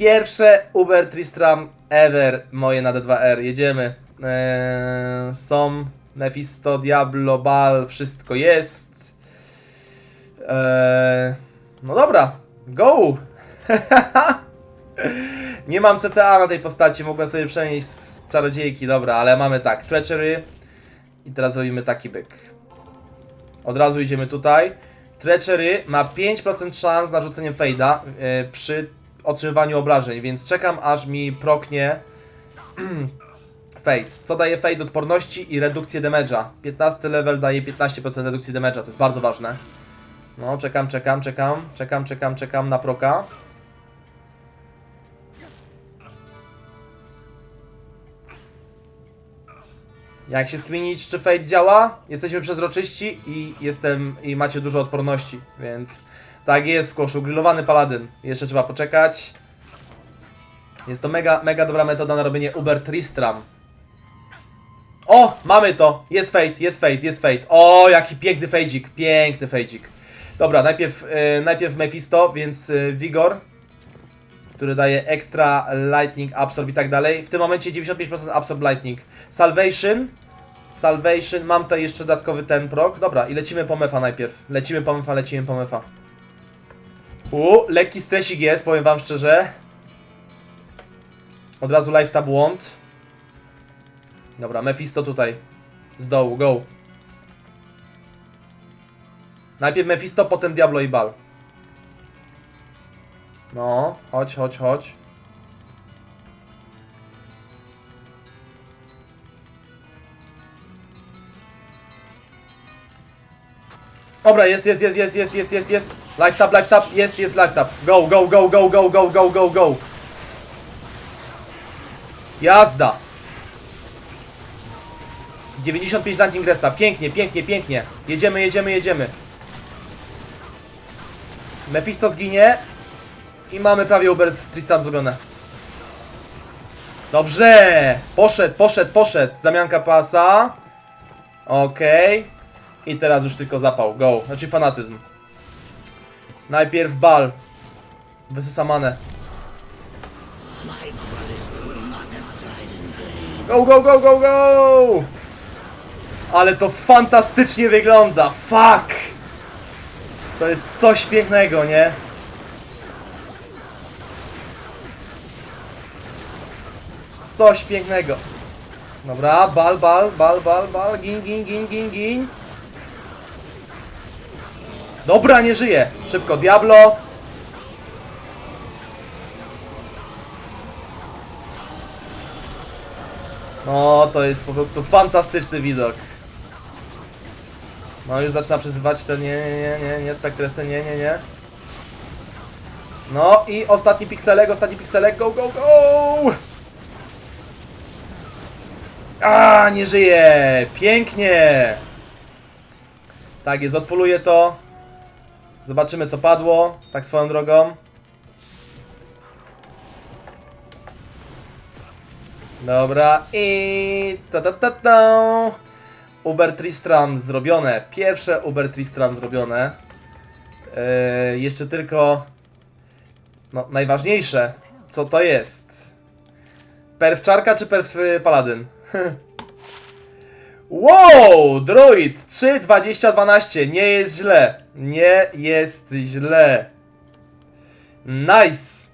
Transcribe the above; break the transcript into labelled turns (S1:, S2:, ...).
S1: Pierwsze Uber Tristram ever moje na D2R. Jedziemy. Eee, są Mephisto, Diablo, Bal, wszystko jest. Eee, no dobra, go! Nie mam CTA na tej postaci, mogłem sobie przenieść z czarodziejki, dobra, ale mamy tak, Treachery i teraz robimy taki byk. Od razu idziemy tutaj. Treachery ma 5% szans na rzucenie fejda yy, przy otrzymywaniu obrażeń, więc czekam aż mi proknie Fade. Co daje Fade? Odporności i redukcję damage'a. 15 level daje 15% redukcji damage'a, to jest bardzo ważne. No, czekam, czekam, czekam, czekam, czekam, czekam na proka. Jak się skminić, czy Fade działa? Jesteśmy przezroczyści i jestem i macie dużo odporności, więc tak jest, Squashu, grillowany paladyn. Jeszcze trzeba poczekać. Jest to mega, mega dobra metoda na robienie Uber Tristram. O, mamy to! Jest Fate, jest Fate, jest Fate. O, jaki piękny fejdzik, piękny fejdzik. Dobra, najpierw, e, najpierw Mephisto, więc e, Vigor, który daje extra lightning, absorb i tak dalej. W tym momencie 95% absorb lightning. Salvation, Salvation, mam tutaj jeszcze dodatkowy ten prok. Dobra, i lecimy po mefa najpierw. Lecimy po mefa, lecimy po mefa. U, lekki stresik jest, powiem wam szczerze. Od razu live tab łąd. Dobra, Mephisto tutaj. Z dołu, go. Najpierw Mephisto, potem Diablo i Bal. No, chodź, chodź, chodź. Dobra, jest, jest, jest, jest, jest, jest, jest, jest. Live tab, live tab, jest, jest live tab. Go, go, go, go, go, go, go, go, go. Jazda. 95 lat ingresa. Pięknie, pięknie, pięknie. Jedziemy, jedziemy, jedziemy. Mephisto zginie. I mamy prawie Uber z Tristan zrobione. Dobrze! Poszedł, poszedł, poszedł. Zamianka pasa. Okej. I teraz już tylko zapał. Go. Znaczy fanatyzm. Najpierw bal. Wysysamane. Go, go, go, go, go! Ale to fantastycznie wygląda. Fuck! To jest coś pięknego, nie? Coś pięknego. Dobra, bal, bal, bal, bal, bal, gin, gin, gin, gin, gin. Dobra, nie żyje. Szybko, Diablo. No, to jest po prostu fantastyczny widok. No, już zaczyna przyzywać te nie, nie, nie, nie, nie, spektresy, nie, nie, nie. No i ostatni pikselek, ostatni pikselek, go, go, go! A, nie żyje! Pięknie! Tak jest, odpoluję to. Zobaczymy co padło, tak swoją drogą. Dobra, i ta ta ta ta. Uber Tristram zrobione. Pierwsze Uber Tristram zrobione. Yy, jeszcze tylko. No, najważniejsze. Co to jest? Perfczarka czy perf y, paladyn? wow! Druid 3, 20, 12. Nie jest źle. Nie jest źle. Nice!